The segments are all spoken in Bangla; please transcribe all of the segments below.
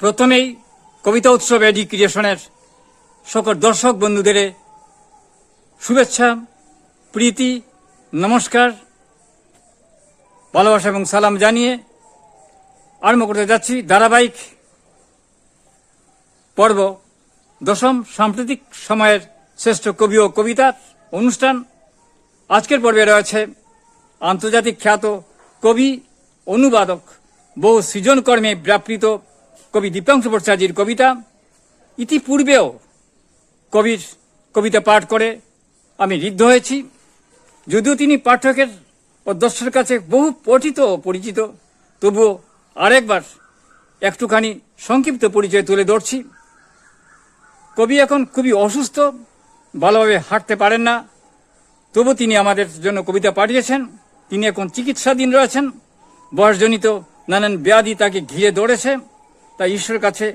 প্রথমেই কবিতা উৎসব এডি ক্রিয়েশনের সকল দর্শক বন্ধুদের শুভেচ্ছা, প্রীতি, নমস্কার, ভালোবাসা এবং সালাম জানিয়ে আরম্ভ করতে যাচ্ছি ধারাবাহিক পর্ব। দশম সাম্প্রতিক সময়ের শ্রেষ্ঠ কবি ও কবিতার অনুষ্ঠান। আজকের পর্বে রয়েছে আন্তর্জাতিক খ্যাত কবি, অনুবাদক, বহু সৃজনকর্মে ব্যাপৃত কবি দীপাংশু ভট্টাচার্যের কবিতা। ইতিপূর্বেও কবির কবিতা পাঠ করে আমি ঋদ্ধ হয়েছি। যদিও তিনি পাঠকের ও দর্শকের কাছে বহু পঠিত ও পরিচিত, তবুও আরেকবার একটুখানি সংক্ষিপ্ত পরিচয় তুলে ধরছি। কবি এখন খুবই অসুস্থ, ভালোভাবে হাঁটতে পারেন না। তবু তিনি আমাদের জন্য কবিতা পাঠিয়েছেন। তিনি এখন চিকিৎসাধীন রয়েছেন। বয়সজনিত নানান ব্যাধি তাকে ঘিরে ধরেছে। তাই ঈশ্বরের কাছে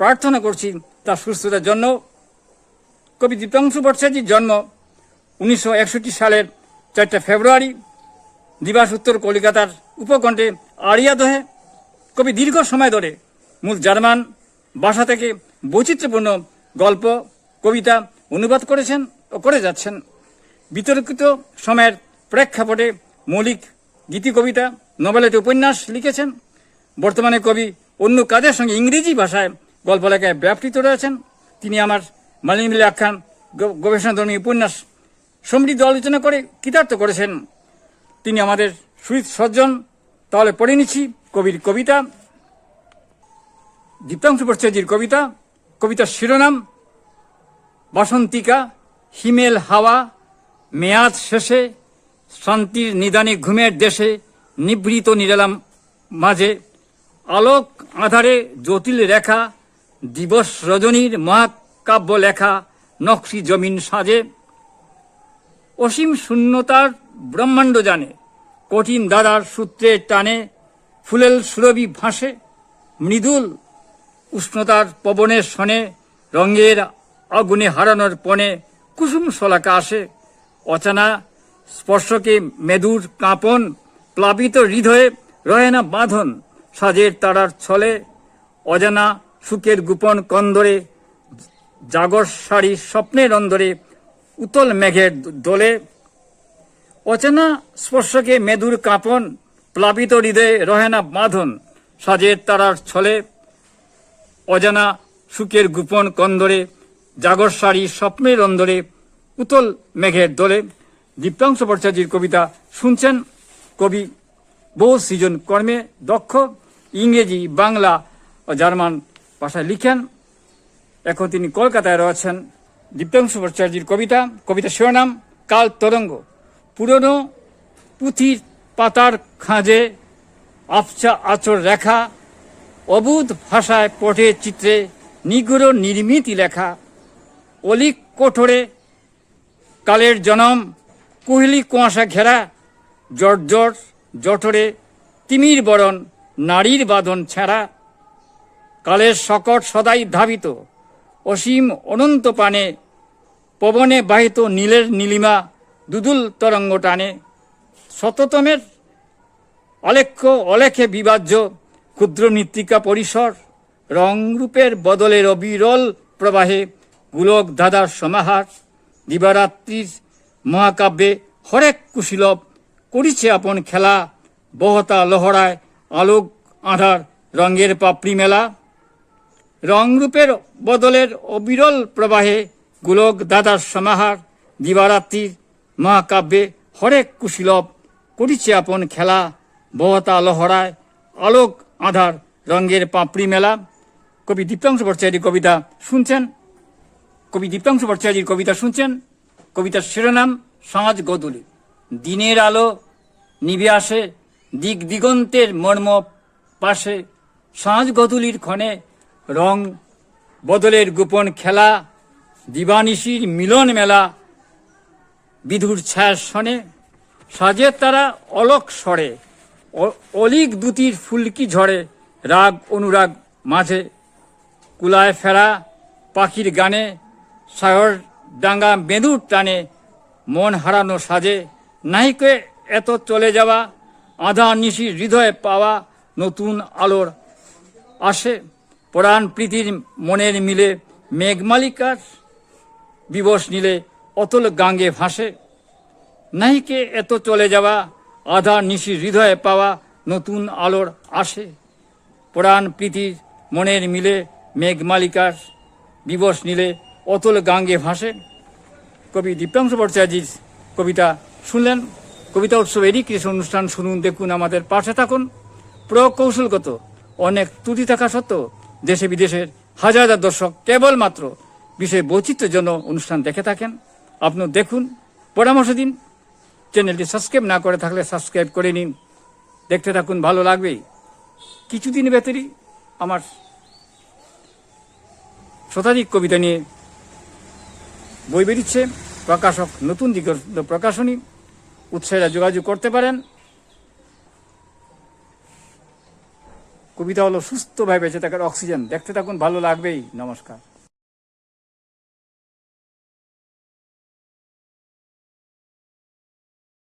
প্রার্থনা করছি তার সুস্থতার জন্য। কবি দীপাংশু ভট্টাচার্যের জন্ম উনিশশো একষট্টি সালের চারটা ফেব্রুয়ারি, দিবাস উত্তর কলকাতার উপকণ্ঠে আড়িয়াদহে কবি দীর্ঘ সময় ধরে মূল জার্মান ভাষা থেকে বৈচিত্র্যপূর্ণ গল্প, কবিতা অনুবাদ করেছেন ও করে যাচ্ছেন। বিতর্কিত সময়ের প্রেক্ষাপটে মৌলিক গীতি কবিতা নভেলেট উপন্যাস লিখেছেন। বর্তমানে কবি অন্য কাজের সঙ্গে ইংরেজি ভাষায় গল্প লেখায় ব্যাপৃত রয়েছেন? তিনি আমার মালিনী আখ্যান গবেষণাধর্মী উপন্যাস সমৃদ্ধ আলোচনা করে কৃতার্থ করেছেন। তিনি আমাদের সুইত সজ্জন। তাহলে পড়ে নিচ্ছি কবির কবিতা। দীপ্তাংশু ভট্টাচার্যের কবিতা। কবিতার শিরোনাম, বসন্তিকা, হিমেল হাওয়া, মেয়াদ শেষে, শান্তির নিদানে ঘুমের দেশে, নিভৃত নিরালাম মাঝে। আলোক আধারে জটিল রেখা দিবস রজনীর মহাকাব্য লেখা, নকশি জমিন সাজে। অসীম শূন্যতার ব্রহ্মাণ্ড জানে, কঠিন দাদার সূত্রের টানে, ফুলেল সুরভি ভাসে, মৃদুল উষ্ণতার পবনের শনে, রঙের আগুনে হারানোর পণে কুসুম শলাকা আসে। অচানা স্পর্শকে মেদুর কাঁপন, প্লাবিত হৃদয়ে রহে না বাঁধন সাজের তারার ছলে অজানা সুখের গোপন কন্দরে, জাগর শাড়ি স্বপ্নের অন্দরে, উতল মেঘের দোলে। অচেনা স্পর্শকে মেদুর কাঁপন, প্লাবিত হৃদয়ে রহে না বাঁধন সাজের তারার ছলে। অজানা সুখের গোপন কন্দরে, জাগর শাড়ি স্বপ্নের অন্দরে, উতল মেঘের দোলে। দীপ্তাংশ ভট্টাচার্যের কবিতা শুনছেন কবি বহু সৃজন কর্মে দক্ষ ইংরেজি, বাংলা ও জার্মান ভাষায় লিখেন। এখন তিনি কলকাতায় রয়েছেন। দীপ্তাংশু ভট্টাচার্যের কবিতা কবিতা শিরোনাম, কাল তরঙ্গ। পুরনো পুঁথির পাতার খাঁজে আবছা আচর রেখা, অবুধ ভাষায় পটে চিত্রে নিগুড় নির্মিতি লেখা। অলিক কোঠরে কালের জনম, কুহলি কুয়াশা ঘেরা, জর্জর জঠরে তিমির বরণ নারীর বাঁধন ছেঁড়া কালের সকট সদাই ধাবিত। অসীম অনন্ত পানে পবনে বাহিত নীলের নীলিমা দুদুল তরঙ্গ টানে। শততমের অলেখ্য অলেখে বিভাজ্য ক্ষুদ্র মৃত্তিকা পরিসর রংরূপের বদলের অবিরল প্রবাহে গুলক দাদার সমাহার দিবারাত্রির মহাকাব্যে হরেক কুশীলভ করিছে আপন খেলা বহতা লহড়ায় আলোক, আধার, রঙের পাপড়ি মেলা, রংরূপের বদলের অবিরল প্রবাহে গোলক দাদার সমাহার, দিবারাত্রির মহাকাব্যে হরেক কুশীলভ করিছে আপন খেলা, বহতা লহরায় আলোক, আধার, রঙের পাপড়ি মেলা। কবি দীপ্তাংশু ভট্টাচার্যের কবিতা শুনছেন? কবি দীপ্তাংশু ভট্টাচার্যের কবিতা শুনছেন? কবিতার শিরোনাম সাঁজ গদুলি। দিনের আলো নিভে আসে দিক দিগন্তের মর্ম পাশে সাঁঝ গদুলির ক্ষণে রং বদলের গোপন খেলা, দিবানিশির মিলন মেলা, বিধুর ছায়ার শনে সাজে তারা অলক সরে অলিক দুতির ফুলকি ঝরে রাগ অনুরাগ মাঝে, কুলায় ফেরা পাখির গানে, সায়র ডাঙ্গা মেদুর টানে মন হারানো সাজে নাহিকে এত চলে যাওয়া আধা নিশির হৃদয়ে পাওয়া নতুন আলোর আসে। পরাণ প্রীতির মনের মিলে মেঘমালিকার বিবশ নিলে অতল গাঙ্গে ভাসে। নাহিকে এত চলে যাওয়া আধা নিশি হৃদয়ে পাওয়া নতুন আলোর আসে। পরাণ প্রীতির মনের মিলে মেঘমালিকার বিবশ নিলে অতল গাঙ্গে ভাসে। কবি দীপ্তাংশু ভট্টাচার্যির কবিতা শুনলেন। কবিতা উৎসব এরই কৃষি অনুষ্ঠান শুনুন, দেখুন, আমাদের পাশে থাকুন। প্রকৌশলগত অনেক ত্রুটি থাকা সত্ত্বেও দেশে বিদেশের হাজার হাজার দর্শক কেবলমাত্র বিষয় বৈচিত্র্যের জন্য অনুষ্ঠান দেখে থাকেন। আপনি দেখুন, পরামর্শ দিন। চ্যানেলটি সাবস্ক্রাইব না করে থাকলে সাবস্ক্রাইব করে নিন। দেখতে থাকুন, ভালো লাগবেই কিছুদিন ভেতরই আমার শতাধিক কবিতা নিয়ে বই বেরিচ্ছে। প্রকাশক নতুন দিক প্রকাশনী। উৎসাহীরা যোগাযোগ করতে পারেন। কবিতা হলো সুস্থভাবে বেঁচে থাকার অক্সিজেন। দেখতে থাকুন, ভালো লাগবেই। নমস্কার।